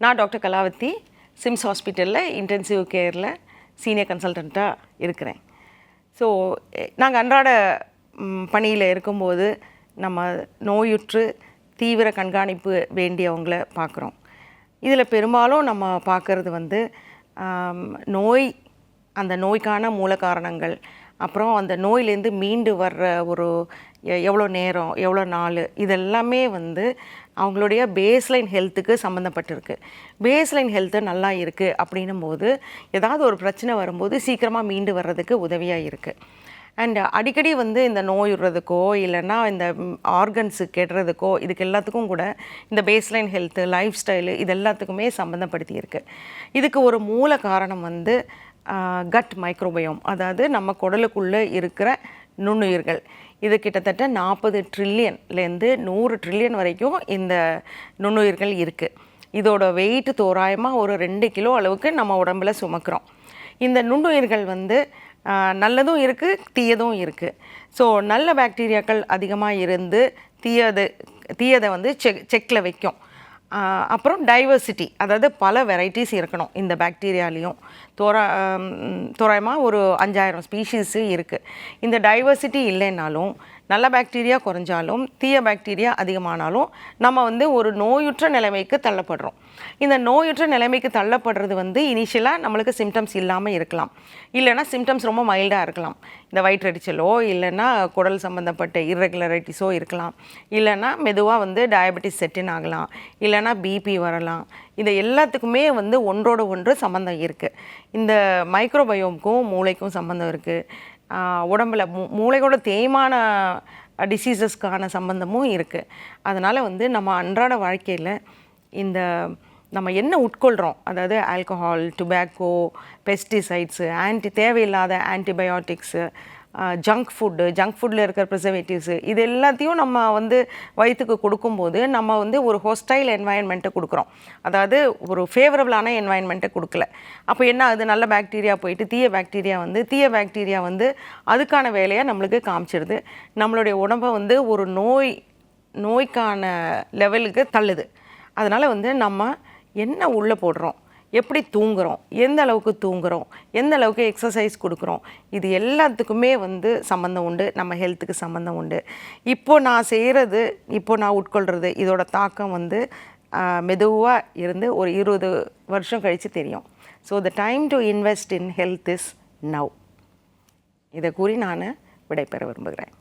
நான் doctor Kalavathi SIMS ஹாஸ்பிட்டலில் intensive கேரில் சீனியர் கன்சல்டண்ட்டாக இருக்கிறேன். ஸோ நாங்கள் அன்றாட பணியில் இருக்கும்போது நம்ம நோயுற்று தீவிர கண்காணிப்பு வேண்டியவங்கள பார்க்குறோம் இதில் பெரும்பாலும் நம்ம பார்க்குறது வந்து நோய் அந்த நோய்க்கான மூல காரணங்கள் அப்புறம் அந்த நோயிலேருந்து மீண்டு வர்ற ஒரு எ- எவ்வளோ நேரம் எவ்வளோ நாள் இதெல்லாமே வந்து அவங்களுடைய பேஸ்லைன் ஹெல்த்துக்கு சம்மந்தப்பட்டிருக்கு பேஸ்லைன் ஹெல்த்து நல்லா இருக்குது அப்படின்னும் போது ஏதாவது ஒரு பிரச்சனை வரும்போது சீக்கிரமாக மீண்டு வர்றதுக்கு உதவியாக இருக்குது அண்ட் அடிக்கடி வந்து இந்த நோய் விடுறதுக்கோ இல்லைன்னா இந்த ஆர்கன்ஸு கெடுறதுக்கோ இதுக்கு எல்லாத்துக்கும் கூட இந்த பேஸ்லைன் ஹெல்த்து லைஃப் ஸ்டைலு இது எல்லாத்துக்குமே சம்மந்தப்படுத்தியிருக்கு இதுக்கு ஒரு மூல காரணம் வந்து கட் மைக்ரோபயோம் அதாவது நம்ம குடலுக்குள்ளே இருக்கிற நுண்ணுயிர்கள். இது கிட்டத்தட்ட நாற்பது ட்ரில்லியன்லேருந்து நூறு ட்ரில்லியன் வரைக்கும் இந்த நுண்ணுயிர்கள் இருக்குது இதோட வெயிட் தோராயமாக ஒரு ரெண்டு கிலோ அளவுக்கு நம்ம உடம்புல சுமக்கிறோம். இந்த நுண்ணுயிர்கள் வந்து நல்லதும் இருக்குது தீயதும் இருக்குது ஸோ நல்ல பாக்டீரியாக்கள் அதிகமாக இருந்து தீயது தீயதை வந்து செக் செக்கில் வைக்கும். அப்புறம் டைவர்சிட்டி அதாவது பல வெரைட்டிஸ் இருக்கணும் இந்த பாக்டீரியாலேயும் தோரா தோராயமாக ஒரு அஞ்சாயிரம் ஸ்பீஷீஸு இருக்குது இந்த டைவர்சிட்டி இல்லைன்னாலும் நல்ல பாக்டீரியா குறைஞ்சாலும் தீய பாக்டீரியா அதிகமானாலும் நம்ம வந்து ஒரு நோயுற்ற நிலைமைக்கு தள்ளப்படுறோம். இந்த நோயுற்ற நிலைமைக்கு தள்ளப்படுறது வந்து இனிஷியலாக நம்மளுக்கு சிம்டம்ஸ் இல்லாமல் இருக்கலாம். இல்லைன்னா சிம்டம்ஸ் ரொம்ப மைல்டாக இருக்கலாம். இந்த வயிற்றெரிச்சலோ இல்லைன்னா குடல் சம்மந்தப்பட்ட இர்ரெகுலரிட்டிஸோ இருக்கலாம். இல்லைன்னா மெதுவாக வந்து டயபெட்டிஸ் செட்டின் ஆகலாம். இல்லைன்னா பிபி வரலாம். இது எல்லாத்துக்குமே வந்து ஒன்றோட ஒன்று சம்மந்தம் இருக்குது இந்த மைக்ரோபயோமுக்கும் மூளைக்கும் சம்மந்தம் இருக்குது உடம்புல மூ மூளையோட தேய்மான டிசீசஸ்க்கான சம்பந்தமும் இருக்குது அதனால் வந்து நம்ம அன்றாட வாழ்க்கையில் இந்த நம்ம என்ன உட்கொள்கிறோம் அதாவது ஆல்கஹால் டுபேக்கோ பெஸ்டிசைட்ஸு ஆன்டி தேவையில்லாத ஆன்டிபயோட்டிக்ஸு ஜங்க் ஃபுட்டு ஜங்க் ஃபுட்டில் இருக்கிற ப்ரிசர்வேட்டிவ்ஸு இது எல்லாத்தையும் நம்ம வந்து வயிற்றுக்கு கொடுக்கும்போது நம்ம வந்து ஒரு ஹோஸ்டைல் என்வாயன்மெண்ட்டை கொடுக்குறோம். அதாவது ஒரு ஃபேவரபுளான என்வாயன்மெண்ட்டை கொடுக்கல. அப்போ என்ன ஆகுது? நல்ல பாக்டீரியா போயிட்டு தீய பாக்டீரியா வந்து தீய பாக்டீரியா வந்து அதுக்கான வேலையை நம்மளுக்கு காமிச்சிடுது நம்மளுடைய உடம்பை வந்து ஒரு நோய் நோய்க்கான லெவலுக்கு தள்ளுது. அதனால் வந்து நம்ம என்ன உள்ளே போடுறோம்? எப்படி தூங்குகிறோம் எந்த அளவுக்கு தூங்குகிறோம் எந்த அளவுக்கு எக்ஸசைஸ் கொடுக்குறோம்? இது எல்லாத்துக்குமே வந்து சம்மந்தம் உண்டு. நம்ம ஹெல்த்துக்கு சம்மந்தம் உண்டு. இப்போ நான் செய்கிறது இப்போது நான் உட்கொள்கிறது இதோட தாக்கம் வந்து மெதுவாக இருந்து ஒரு இருபது வருஷம் கழித்து தெரியும். So the time to invest in health is now இதை கூறி நான் விடைபெற விரும்புகிறேன்.